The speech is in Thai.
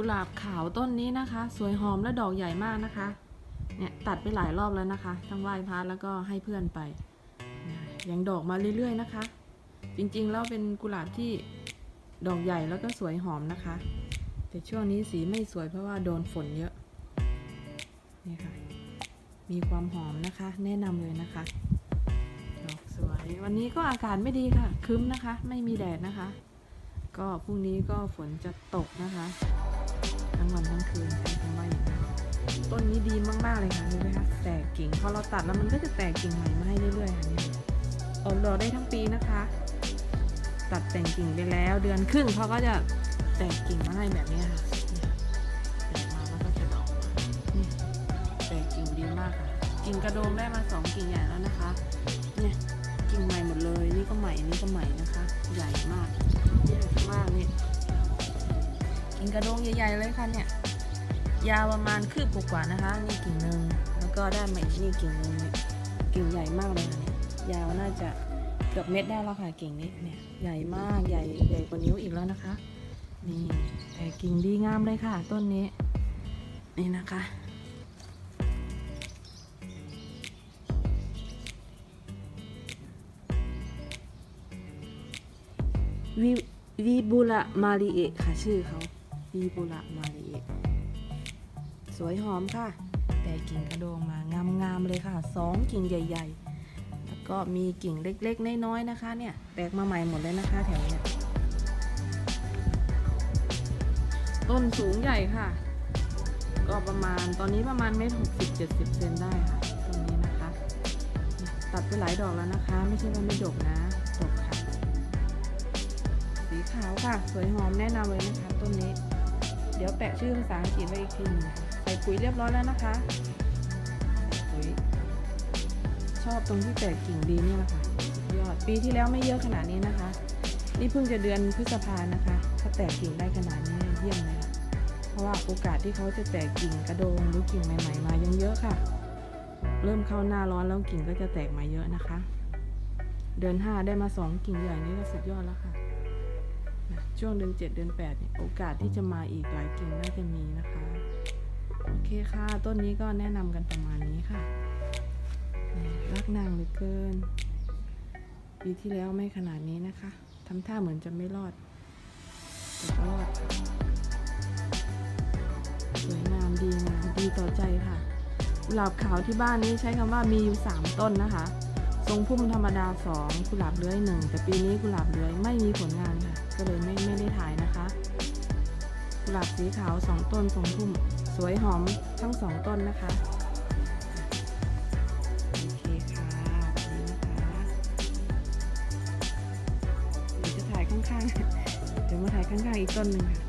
กุหลาบขาวต้นนี้นะคะ สวยหอมและดอกใหญ่มากนะคะ เนี่ยตัดไปหลายรอบแล้วนะคะ ทั้งไหว้พระแล้วก็ให้เพื่อนไปยังดอกมาเรื่อยๆนะคะ จริงๆแล้วเป็นกุหลาบที่ดอกใหญ่แล้วก็สวยหอมนะคะ แต่ช่วงนี้สีไม่สวยเพราะว่าโดนฝนเยอะนี่ค่ะมีความหอมนะคะ แนะนำเลยนะคะดอกสวยวันนี้ก็อากาศไม่ดีค่ะ คึ้มนะคะ ไม่มีแดดนะคะ ก็พรุ่งนี้ก็ฝนจะตกนะคะ งวันทั้งคืนใช้คำว่าอย่างนั้นต้นนี้ดีมากๆเลยค่ะดูไหมคะแตกกิ่งพอเราตัดแล้วมันก็จะแตกกิ่งใหม่มาให้เรื่อยๆค่ะเนี่ยออกดอกได้ทั้งปีนะคะ ตัดแต่งกิ่งไปแล้วเดือนครึ่งเขาก็จะแตกกิ่งมาให้แบบนี้ค่ะแตกมาแล้วก็จะดอกนี่แตกกิ่งดีมากค่ะ กิ่งกระโดงได้มาสองกิ่งใหญ่แล้วนะคะเนี่ยกิ่งใหม่หมดเลยนี่ก็ใหม่นี่ก็ใหม่นะคะ ใหญ่มาก กิ่งกระโดงใหญ่ๆเลยค่ะเนี่ย ยาวประมาณคืบกว่านะคะ นี่กิ่งหนึ่งแล้วก็ได้มาอีกนี่กิ่งหนึ่งเนี่ยกิ่งใหญ่มากเลยค่ะเนี่ยยาวน่าจะเกือบเม็ดได้แล้วค่ะกิ่งนี้เนี่ยใหญ่มากใหญ่ใหญ่กว่านิ้วอีกแล้วนะคะ นี่แต่กิ่งดีงามเลยค่ะ ต้นนี้ นี่นะคะวิวีบุระมาริเอะค่ะชื่อเขา วีบุระมาริเอะสวยหอมค่ะ แต่กิ่งกระโดงมางามๆเลยค่ะสองกิ่งใหญ่ ๆ แล้วก็มีกิ่งเล็กๆ น้อยๆ นะคะเนี่ย แตกมาใหม่หมดเลยนะคะแถวเนี้ยต้นสูงใหญ่ค่ะ ก็ประมาณตอนนี้ประมาณเมตรหกสิบเจ็ดสิบเซนได้ค่ะต้นนี้นะคะ ตัดไปหลายดอกแล้วนะคะ ไม่ใช่ว่าไม่ดกนะดกค่ะ สีขาวค่ะ สวยหอมแนะนำเลยนะคะต้นนี้ เดี๋ยวแปะชื่อภาษาอังกฤษไว้อีกทีหนึงใส่ปุ๋ยเรียบร้อยแล้วนะคะปุ๋ยชอบตรงที่แตกกิ่งดีนี่แหละค่ะยอดปีที่แล้วไม่เยอะขนาดนี้นะคะ นี่เพิ่งจะเดือนพฤษภานะคะ ถ้าแตกกิ่งได้ขนาดนี้เยี่ยมเลยค่ะเพราะว่าโอกาสที่เขาจะแตกกิ่งกระโดงหรือกิ่งใหม่ๆมายังเยอะค่ะ เริ่มเข้าหน้าร้อนแล้วกิ่งก็จะแตกมาเยอะนะคะ เดือนห้าได้มาสองกิ่งใหญ่นี่ก็สุดยอดแล้วค่ะ ช่วงเดือนเจ็ดเดือนแปดเนี่ยโอกาสที่จะมาอีกหลายกิ่งน่าจะมีนะคะ โอเคค่ะ ต้นนี้ก็แนะนำกันประมาณนี้ค่ะ รักนางเหลือเกิน ปีที่แล้วไม่ขนาดนี้นะคะทำท่าเหมือนจะไม่รอดแต่ก็รอดสวยงามดีงามดีต่อใจค่ะกุหลาบขาวที่บ้านนี้ใช้คำว่ามีอยู่ 3 ต้นนะคะ ทรงพุ่มธรรมดาสองกุหลาบเลื้อยหนึ่งแต่ปีนี้กุหลาบเลื้อยไม่มีผลงานค่ะ ก็เลยไม่ไม่ได้ถ่ายนะคะ กุหลาบสีขาวสองต้นทรงพุ่มสวยหอมทั้งสองต้นนะคะโอเคค่ะนี่นะคะเดี๋ยวจะถ่ายข้างๆเดี๋ยวมาถ่ายข้างๆอีกต้นหนึ่งค่ะ